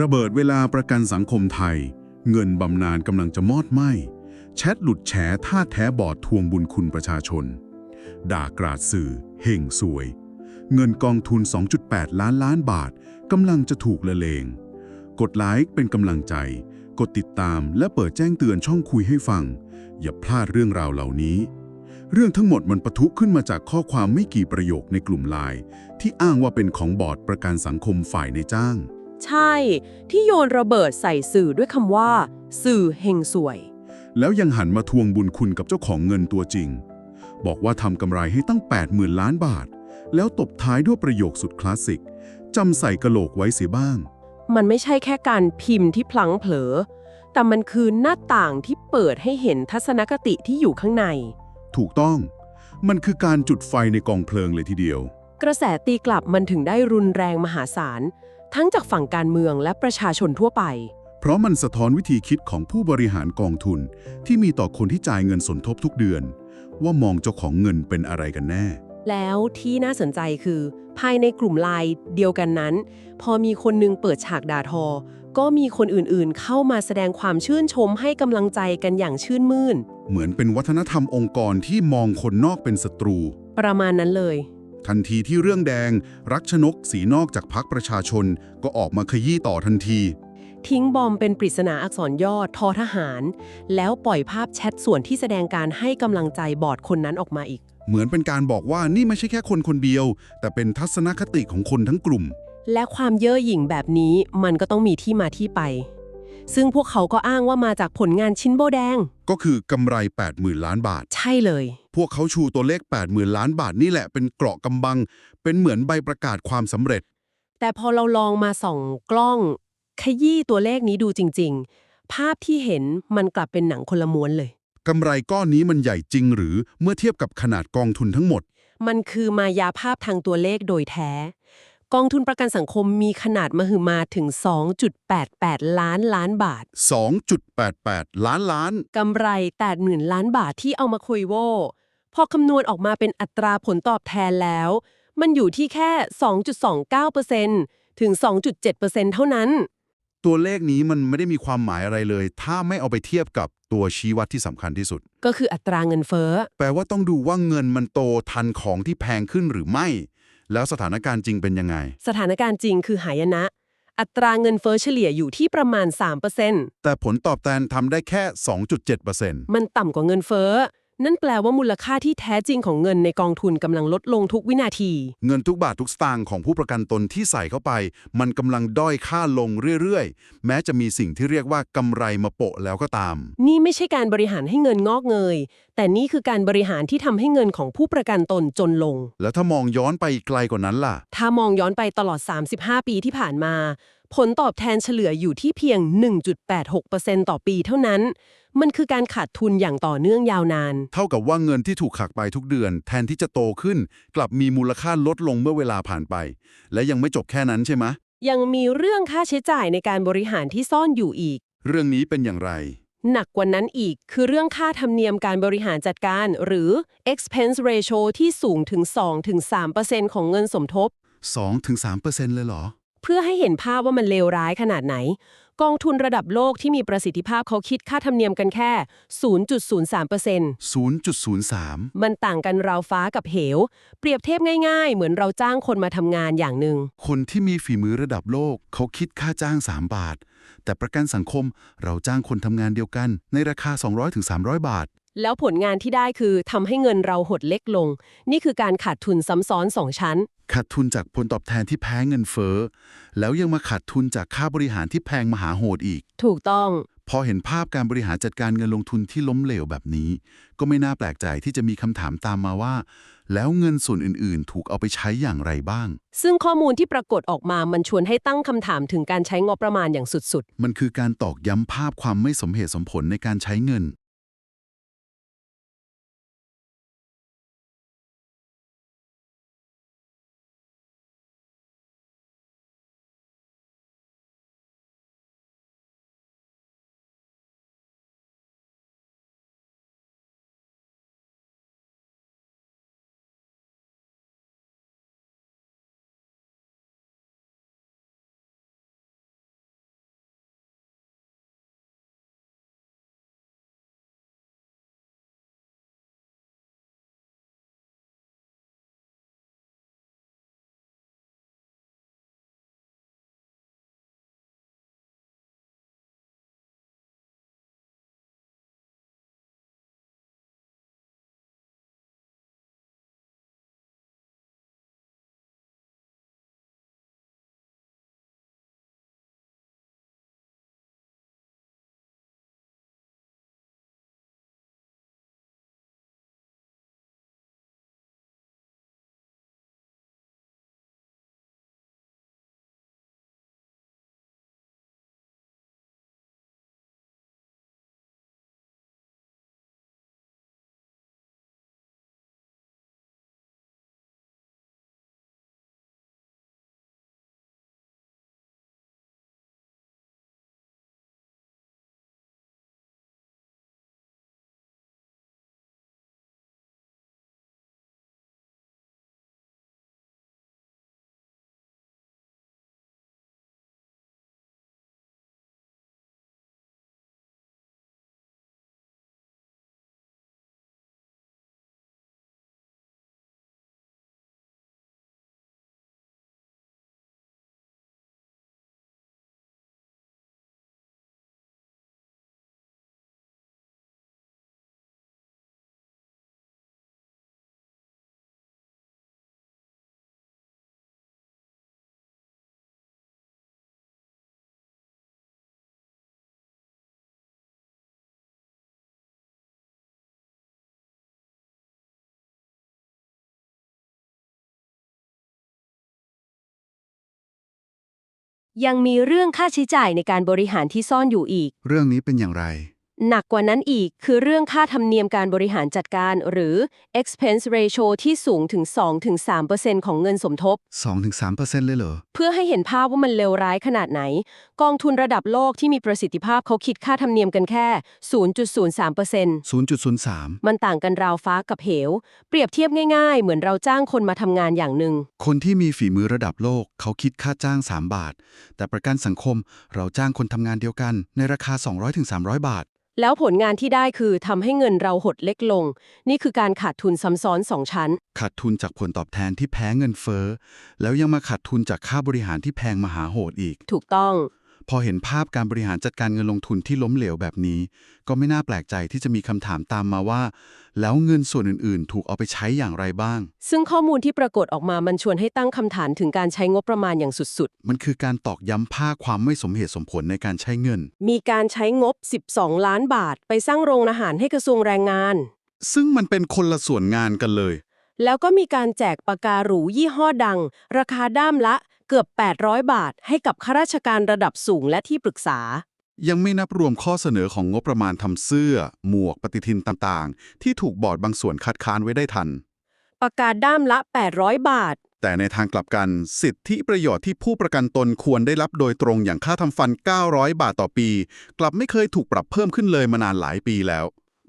ระเบิดเวลาประกันสังคมไทย เงินบำนาญกำลังจะมอดไหมแชทหลุดแฉท่าแท้บอดทวงบุญคุณประชาชน ด่ากราดสื่อเห่งสวย เงินกองทุน 2.8 ล้านล้านบาทกำลังจะถูกละเลง กดไลค์เป็นกำลังใจ กดติดตามและเปิดแจ้งเตือนช่องคุยให้ฟัง อย่าพลาดเรื่องราวเหล่านี้ เรื่องทั้งหมดมันปะทุขึ้นมาจากข้อความไม่กี่ประโยคในกลุ่มไลน์ที่อ้างว่าเป็นของบอร์ดประกันสังคมฝ่ายในจ้าง ใช่ ที่โยนระเบิดใส่สื่อด้วยคำว่า สื่อเฮงสวย แล้วยังหันมาทวงบุญคุณกับเจ้าของเงินตัวจริง บอกว่าทำกำไรให้ตั้ง 80,000 ล้านบาท แล้วตบท้ายด้วยประโยคสุดคลาสสิกจำใส่กะโหลกไว้เสียบ้าง มันไม่ใช่แค่การพิมพ์ที่พลั้งเผลอ แต่มันคือหน้าต่างที่เปิดให้เห็นทัศนคติที่อยู่ข้างใน ถูกต้อง มันคือการจุดไฟในกองเพลิงเลยทีเดียว กระแสตีกลับมันถึงได้รุนแรงมหาศาล ทั้งจากฝั่งการเมืองและประชาชนทั่วไป เพราะมันสะท้อนวิธีคิดของผู้บริหารกองทุน ที่มีต่อคนที่จ่ายเงินสมทบทุกเดือน ว่ามองเจ้าของเงินเป็นอะไรกันแน่ แล้วที่น่าสนใจคือ ภายในกลุ่มไลน์เดียวกันนั้น พอมีคนหนึงเปิดฉากด่าทอ ก็มีคนอื่นๆ เข้ามาแสดงความชื่นชมให้กำลังใจกันอย่างชื่นมื่น เหมือนเป็นวัฒนธรรมองค์กรที่มองคนนอกเป็นศัตรู ประมาณนั้นเลย ทันทีที่เรื่องแดง รักชนกสีนอกจากพักประชาชนก็ออกมาขยี้ต่อทันที ทิ้งบอมเป็นปริศนาอักษรย่อทอทหาร แล้วปล่อยภาพแชทส่วนที่แสดงการให้กำลังใจบอร์ดคนนั้นออกมาอีก เหมือนเป็นการบอกว่านี่ไม่ใช่แค่คนคนเดียว แต่เป็นทัศนคติของคนทั้งกลุ่ม และความเย่อหยิ่งแบบนี้มันก็ต้องมีที่มาที่ไป ซึ่งพวกเขาก็อ้างว่ามาจากผลงานชิ้นโบแดง ก็คือกำไร 80,000 ล้านบาท ใช่เลยพ วกเขาชูตัวเลข 80,000 ล้านบาทนี่แหละเป็นเกราะกำบัง เป็นเหมือนใบประกาศความสำเร็จ แต่พอเราลองมาส่องกล้อง ขยี้ตัวเลขนี้ดูจริง ๆ ภาพที่เห็นมันกลับเป็นหนังคนละม้วนเลยกำไรก้อนนี้มันใหญ่จริงหรือเมื่อเทียบกับขนาดกองทุนทั้งหมด มันคือมายาภาพทางตัวเลขโดยแท้ กองทุนประกันสังคมมีขนาดมหึมาถึง 2.88 ล้านล้านบาท 2.88 ล้านล้าน กำไร 80,000 ล้านบาทที่เอามาคุยโว พอคำนวณออกมาเป็นอัตราผลตอบแทนแล้ว มันอยู่ที่แค่ 2.29%ถึง 2.7%เท่านั้น ตัวเลขนี้มันไม่ได้มีความหมายอะไรเลย ถ้าไม่เอาไปเทียบกับตัวชี้วัดที่สำคัญที่สุด ก็คืออัตราเงินเฟ้อ แปลว่าต้องดูว่าเงินมันโตทันของที่แพงขึ้นหรือไม่ แล้วสถานการณ์จริงเป็นยังไง สถานการณ์จริงคือหายนะ อัตราเงินเฟ้อเฉลี่ยอยู่ที่ประมาณ 3%แต่ผลตอบแทนทำได้แค่ 2.7%มันต่ำกว่าเงินเฟ้อ นั่นแปลว่ามูลค่าที่แท้จริงของเงินในกองทุนกำลังลดลงทุกวินาที เงินทุกบาททุกสตางค์ของผู้ประกันตนที่ใส่เข้าไป มันกำลังด้อยค่าลงเรื่อยๆ แม้จะมีสิ่งที่เรียกว่ากำไรมาโปะแล้วก็ตาม นี่ไม่ใช่การบริหารให้เงินงอกเงย แต่นี่คือการบริหารที่ทำให้เงินของผู้ประกันตนจนลง แล้วถ้ามองย้อนไปไกลกว่านั้นล่ะ ถ้ามองย้อนไปตลอด 35 ปีที่ผ่านมา ผลตอบแทนเฉลี่ยอยู่ที่เพียง 1.86%ต่อปีเท่านั้น มันคือการขาดทุนอย่างต่อเนื่องยาวนาน เท่ากับว่าเงินที่ถูกขักไปทุกเดือน แทนที่จะโตขึ้น กลับมีมูลค่าลดลงเมื่อเวลาผ่านไป และยังไม่จบแค่นั้นใช่ไหมยังมีเรื่องค่าใช้จ่ายในการบริหารที่ซ่อนอยู่อีก เรื่องนี้เป็นอย่างไร หนักกว่านั้นอีกคือเรื่องค่าธรรมเนียมการบริหารจัดการ หรือ expense ratio ที่สูงถึง 2-3%ของเงินสมทบ 2-3%เลยเหรอ เพื่อให้เห็นภาพว่ามันเลวร้ายขนาดไหน กองทุนระดับโลกที่มีประสิทธิภาพเขาคิดค่าธรรมเนียมกันแค่ 0.03% 0.03 มันต่างกันราวฟ้ากับเหว เปรียบเทียบง่ายๆ เหมือนเราจ้างคนมาทำงานอย่างหนึ่ง คนที่มีฝีมือระดับโลก เขาคิดค่าจ้าง 3 บาท แต่ประกันสังคมเราจ้างคนทำงานเดียวกัน ในราคา 200-300 บาทแล้วผลงานที่ได้คือทำให้เงินเราหดเล็กลง นี่คือการขาดทุนซ้ำซ้อนสองชั้น ขาดทุนจากผลตอบแทนที่แพ้เงินเฟ้อ แล้วยังมาขาดทุนจากค่าบริหารที่แพงมหาโหดอีก ถูกต้อง พอเห็นภาพการบริหารจัดการเงินลงทุนที่ล้มเหลวแบบนี้ ก็ไม่น่าแปลกใจที่จะมีคำถามตามมาว่า แล้วเงินส่วนอื่น ๆ ถูกเอาไปใช้อย่างไรบ้าง ซึ่งข้อมูลที่ปรากฏออกมามันชวนให้ตั้งคำถามถึงการใช้งบประมาณอย่างสุดๆมันคือการตอกย้ำภาพความไม่สมเหตุสมผลในการใช้เงิน ยังมีเรื่องค่าใช้จ่ายในการบริหารที่ซ่อนอยู่อีก เรื่องนี้เป็นอย่างไร หนักกว่านั้นอีกคือเรื่องค่าธรรมเนียมการบริหารจัดการ หรือ expense ratio ที่สูงถึง 2-3%ของเงินสมทบ 2-3%เลยเหรอ เพื่อให้เห็นภาพว่ามันเลวร้ายขนาดไหน กองทุนระดับโลกที่มีประสิทธิภาพเขาคิดค่าธรรมเนียมกันแค่ 0.03% 0.03 มันต่างกันราวฟ้ากับเหว เปรียบเทียบง่ายๆ เหมือนเราจ้างคนมาทำงานอย่างหนึ่ง คนที่มีฝีมือระดับโลกเขาคิดค่าจ้าง 3 บาท แต่ประกันสังคมเราจ้างคนทำงานเดียวกันในราคา 200-300 บาท แล้วผลงานที่ได้คือทำให้เงินเราหดเล็กลง นี่คือการขาดทุนซ้ำซ้อนสองชั้น ขาดทุนจากผลตอบแทนที่แพ้เงินเฟ้อ แล้วยังมาขาดทุนจากค่าบริหารที่แพงมหาโหดอีก ถูกต้อง พอเห็นภาพการบริหารจัดการเงินลงทุนที่ล้มเหลวแบบนี้ ก็ไม่น่าแปลกใจที่จะมีคำถามตามมาว่า แล้วเงินส่วนอื่นๆ ถูกเอาไปใช้อย่างไรบ้าง ซึ่งข้อมูลที่ปรากฏออกมามันชวนให้ตั้งคำถามถึงการใช้งบประมาณอย่างสุดมันคือการตอกย้ำภาพความไม่สมเหตุสมผลในการใช้เงิน ๆ มีการใช้งบ 12 ล้านบาท ไปสร้างโรงอาหารให้กระทรวงแรงงาน ซึ่งมันเป็นคนละส่วนงานกันเลย แล้วก็มีการแจกปากกาหรูยี่ห้อดัง ราคาด้ามละ เกือบ 800 บาทให้กับข้าราชการระดับสูงและที่ปรึกษา ยังไม่นับรวมข้อเสนอของงบประมาณทำเสื้อ หมวกปฏิทินต่างๆ ที่ถูกบอร์ดบางส่วนคัดค้านไว้ได้ทันปากกาด้ามละ 800 บาท แต่ในทางกลับกัน สิทธิประโยชน์ที่ผู้ประกันตนควรได้รับโดยตรงอย่างค่าทำฟัน 900 บาทต่อปี กลับไม่เคยถูกปรับเพิ่มขึ้นเลยมานานหลายปีแล้ว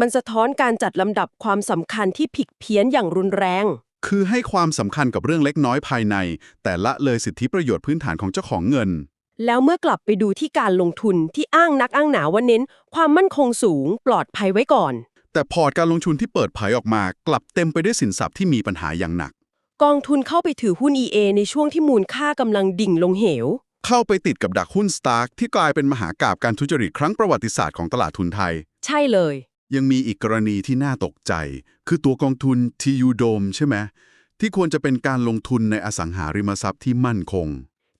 มันสะท้อนการจัดลำดับความสำคัญที่ผิดเพี้ยนอย่างรุนแรง คือให้ความสำคัญกับเรื่องเล็กน้อยภายใน แต่ละเลยสิทธิประโยชน์พื้นฐานของเจ้าของเงิน แล้วเมื่อกลับไปดูที่การลงทุนที่อ้างนักอ้างหนาว่าเน้น ความมั่นคงสูง ปลอดภัยไว้ก่อน แต่พอร์ตการลงทุนที่เปิดเผยออกมา กลับเต็มไปด้วยสินทรัพย์ที่มีปัญหาอย่างหนัก กองทุนเข้าไปถือหุ้น EA ในช่วงที่มูลค่ากำลังดิ่งลงเหว เข้าไปติดกับดักหุ้นสตาร์กที่กลายเป็นมหากาบการทุจริตครั้งประวัติศาสตร์ของตลาดทุนไทย ใช่เลย ยังมีอีกกรณีที่น่าตกใจ คือตัวกองทุน TU Dome ใช่ไหมที่ควรจะเป็นการลงทุนในอสังหาริมทรัพย์ที่มั่นคง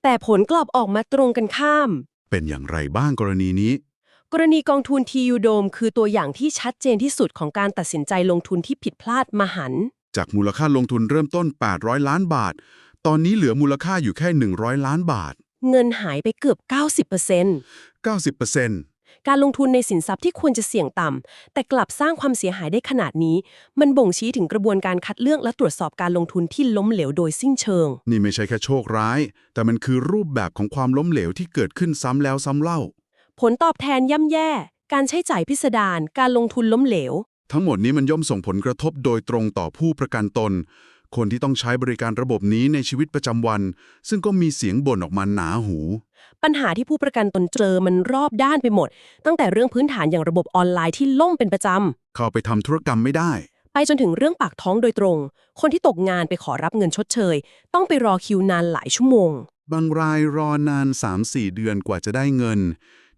แต่ผลกลับออกมาตรงกันข้าม เป็นอย่างไรบ้างกรณีนี้ กรณีกองทุน TU Dome คือตัวอย่างที่ชัดเจนที่สุดของการตัดสินใจลงทุนที่ผิดพลาดมหันต์จากมูลค่าลงทุนเริ่มต้น 800 ล้านบาท ตอนนี้เหลือมูลค่าอยู่แค่ 100 ล้านบาท เงินหายไปเกือบ 90% 90% การลงทุนในสินทรัพย์ที่ควรจะเสี่ยงต่ำ แต่กลับสร้างความเสียหายได้ขนาดนี้ มันบ่งชี้ถึงกระบวนการคัดเลือกและตรวจสอบการลงทุนที่ล้มเหลวโดยสิ้นเชิง นี่ไม่ใช่แค่โชคร้าย แต่มันคือรูปแบบของความล้มเหลวที่เกิดขึ้นซ้ำแล้วซ้ำเล่า ผลตอบแทนย่ำแย่ การใช้จ่ายพิสดาร การลงทุนล้มเหลว ทั้งหมดนี้มันย่อมส่งผลกระทบโดยตรงต่อผู้ประกันตน คนที่ต้องใช้บริการระบบนี้ในชีวิตประจำวัน ซึ่งก็มีเสียงบ่นออกมาหนาหู ปัญหาที่ผู้ประกันตนเจอมันรอบด้านไปหมด ตั้งแต่เรื่องพื้นฐานอย่างระบบออนไลน์ที่ล่มเป็นประจเข้าไปทำธุรกรรมไม่ได้ำไปจนถึงเรื่องปากท้องโดยตรง คนที่ตกงานไปขอรับเงินชดเชย ต้องไปรอคิวนานหลายชั่วโมง บางรายรอนาน 3-4 เดือนกว่าจะได้เงิน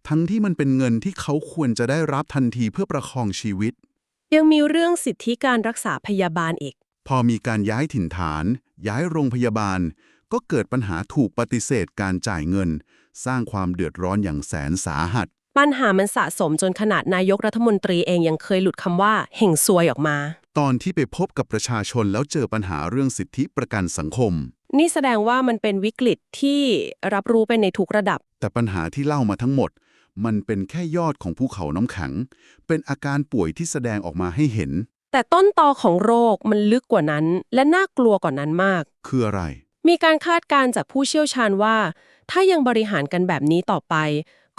ทั้งที่มันเป็นเงินที่เขาควรจะได้รับทันทีเพื่อประคองชีวิตยังมีเรื่องสิทธิการรักษาพยาบาลอีก พอมีการย้ายถิ่นฐาน ย้ายโรงพยาบาล ก็เกิดปัญหาถูกปฏิเสธการจ่ายเงิน สร้างความเดือดร้อนอย่างแสนสาหัส ปัญหามันสะสมจนขนาดนายกรัฐมนตรีเองยังเคยหลุดคำว่าเห่งซวยออกมา ตอนที่ไปพบกับประชาชนแล้วเจอปัญหาเรื่องสิทธิประกันสังคม นี่แสดงว่ามันเป็นวิกฤตที่รับรู้ไปในทุกระดับ แต่ปัญหาที่เล่ามาทั้งหมด มันเป็นแค่ยอดของภูเขาน้ำแข็ง เป็นอาการป่วยที่แสดงออกมาให้เห็น แต่ต้นตอของโรคมันลึกกว่านั้น และน่ากลัวกว่านั้นมาก คืออะไร มีการคาดการณ์จากผู้เชี่ยวชาญว่า ถ้ายังบริหารกันแบบนี้ต่อไป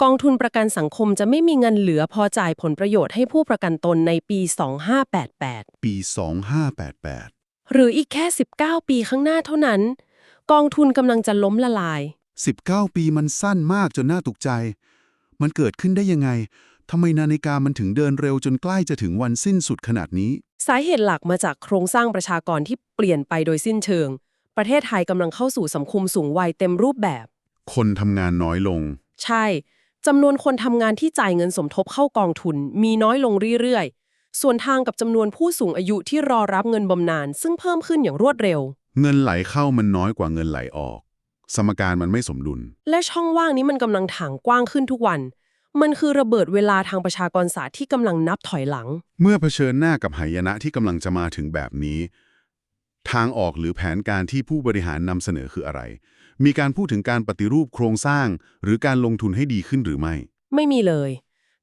กองทุนประกันสังคมจะไม่มีเงินเหลือพอจ่ายผลประโยชน์ให้ผู้ประกันตนในปี 2588 ปี 2588 หรืออีกแค่ 19 ปีข้างหน้าเท่านั้น กองทุนกำลังจะล้มละลาย 19 ปีมันสั้นมากจนน่าตกใจ มันเกิดขึ้นได้ยังไงทำไมนาฬิกามันถึงเดินเร็วจนใกล้จะถึงวันสิ้นสุดขนาดนี้ สาเหตุหลักมาจากโครงสร้างประชากรที่เปลี่ยนไปโดยสิ้นเชิง ประเทศไทยกำลังเข้าสู่สังคมสูงวัยเต็มรูปแบบ คนทำงานน้อยลง ใช่จำนวนคนทำงานที่จ่ายเงินสมทบเข้ากองทุน มีน้อยลงเรื่อยๆ ส่วนทางกับจำนวนผู้สูงอายุที่รอรับเงินบำนาญซึ่งเพิ่มขึ้นอย่างรวดเร็ว เงินไหลเข้ามันน้อยกว่าเงินไหลออก สมการมันไม่สมดุล และช่องว่างนี้มันกำลังถางกว้างขึ้นทุกวัน มันคือระเบิดเวลาทางประชากรศาสตร์ที่กำลังนับถอยหลัง เมื่อเผชิญหน้ากับหายนะที่กำลังจะมาถึงแบบนี้ ทางออกหรือแผนการที่ผู้บริหารนำเสนอคืออะไร มีการพูดถึงการปฏิรูปโครงสร้าง หรือการลงทุนให้ดีขึ้นหรือไม่ ไม่มีเลย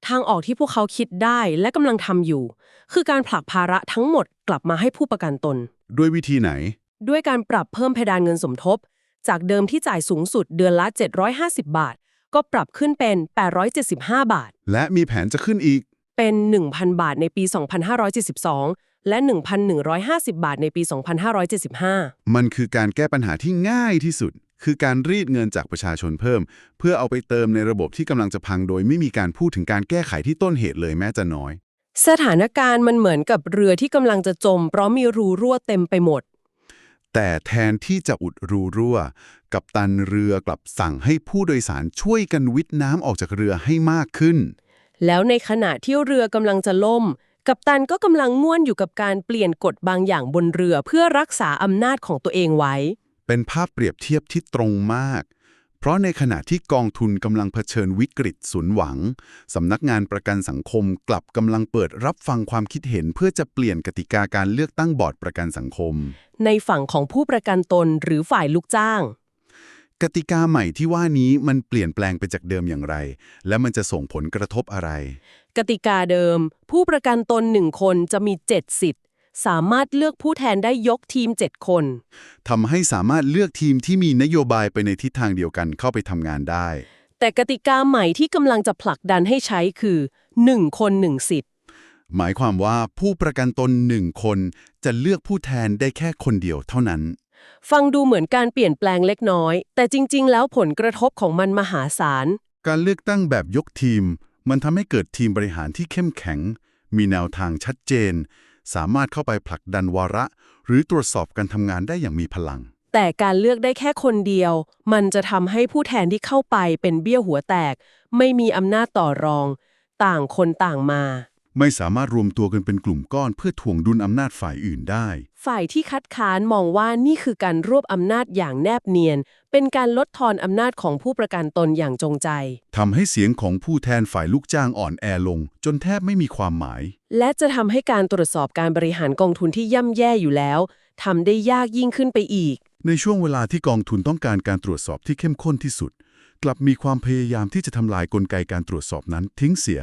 ทางออกที่พวกเขาคิดได้และกำลังทำอยู่ คือการผลักภาระทั้งหมดกลับมาให้ผู้ประกันตน ด้วยวิธีไหน ด้วยการปรับเพิ่มเพดานเงินสมทบ จากเดิมที่จ่ายสูงสุดเดือนละ 750 บาท ก็ปรับขึ้นเป็น 875 บาท และมีแผนจะขึ้นอีก เป็น 1,000 บาทในปี 2572 และ 1,150 บาทในปี 2575 มันคือการแก้ปัญหาที่ง่ายที่สุด คือการรีดเงินจากประชาชนเพิ่ม เพื่อเอาไปเติมในระบบที่กำลังจะพังโดยไม่มีการพูดถึงการแก้ไขที่ต้นเหตุเลยแม้จะน้อย สถานการณ์มันเหมือนกับเรือที่กำลังจะจม เพราะมีรูรั่วเต็มไปหมด แต่แทนที่จะอุดรูรั่ว กับตันเรือกลับสั่งให้ผู้โดยสารช่วยกันวิทน้ำออกจากเรือให้มากขึ้น แล้วในขณะที่เรือกำลังจะล่ม กัปตันก็กำลังง่วนอยู่กับการเปลี่ยนกฎบางอย่างบนเรือเพื่อรักษาอำนาจของตัวเองไว้ เป็นภาพเปรียบเทียบที่ตรงมาก เพราะในขณะที่กองทุนกำลังเผชิญวิกฤตสูญหวัง สำนักงานประกันสังคมกลับกำลังเปิดรับฟังความคิดเห็นเพื่อจะเปลี่ยนกติกาการเลือกตั้งบอร์ดประกันสังคม ในฝั่งของผู้ประกันตนหรือฝ่ายลูกจ้าง กติกาใหม่ที่ว่านี้มันเปลี่ยนแปลงไปจากเดิมอย่างไร และมันจะส่งผลกระทบอะไร กติกาเดิม ผู้ประกันตนหนึ่งคนจะมี 7 สิทธิ์ สามารถเลือกผู้แทนได้ยกทีม 7 คนทำให้สามารถเลือกทีมที่มีนโยบายไปในทิศทางเดียวกันเข้าไปทำงานได้ แต่กติกาใหม่ที่กำลังจะผลักดันให้ใช้คือ 1 คน 1 สิทธิ์ หมายความว่าผู้ประกันตนหนึ่งคนจะเลือกผู้แทนได้แค่คนเดียวเท่านั้น ฟังดูเหมือนการเปลี่ยนแปลงเล็กน้อย แต่จริง ๆ แล้วผลกระทบของมันมหาศาล การเลือกตั้งแบบยกทีม มันทำให้เกิดทีมบริหารที่เข้มแข็ง มีแนวทางชัดเจน สามารถเข้าไปผลักดันวาระ หรือตรวจสอบการทำงานได้อย่างมีพลัง แต่การเลือกได้แค่คนเดียว มันจะทำให้ผู้แทนที่เข้าไปเป็นเบี้ยหัวแตก ไม่มีอำนาจต่อรอง ต่างคนต่างมา ไม่สามารถรวมตัวกันเป็นกลุ่มก้อนเพื่อถ่วงดุลอำนาจฝ่ายอื่นได้ ฝ่ายที่คัดค้านมองว่านี่คือการรวบอำนาจอย่างแนบเนียน เป็นการลดทอนอำนาจของผู้ประกันตนอย่างจงใจทำให้เสียงของผู้แทนฝ่ายลูกจ้างอ่อนแอลง จนแทบไม่มีความหมาย และจะทำให้การตรวจสอบการบริหารกองทุนที่ย่ำแย่อยู่แล้วทำได้ยากยิ่งขึ้นไปอีก ในช่วงเวลาที่กองทุนต้องการการตรวจสอบที่เข้มข้นที่สุด กลับมีความพยายามที่จะทำลายกลไกการตรวจสอบนั้นทิ้งเสีย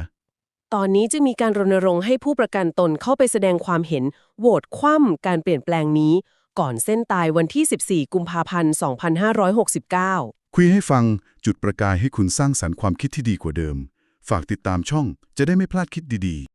ตอนนี้จะมีการรณรงค์ให้ผู้ประกันตนเข้าไปแสดงความเห็นโหวตคว่ำการเปลี่ยนแปลงนี้ ก่อนเส้นตายวันที่ 14 กุมภาพันธ์ 2569 คุยให้ฟังจุดประกายให้คุณสร้างสรรค์ความคิดที่ดีกว่าเดิม ฝากติดตามช่องจะได้ไม่พลาดคิดดีๆ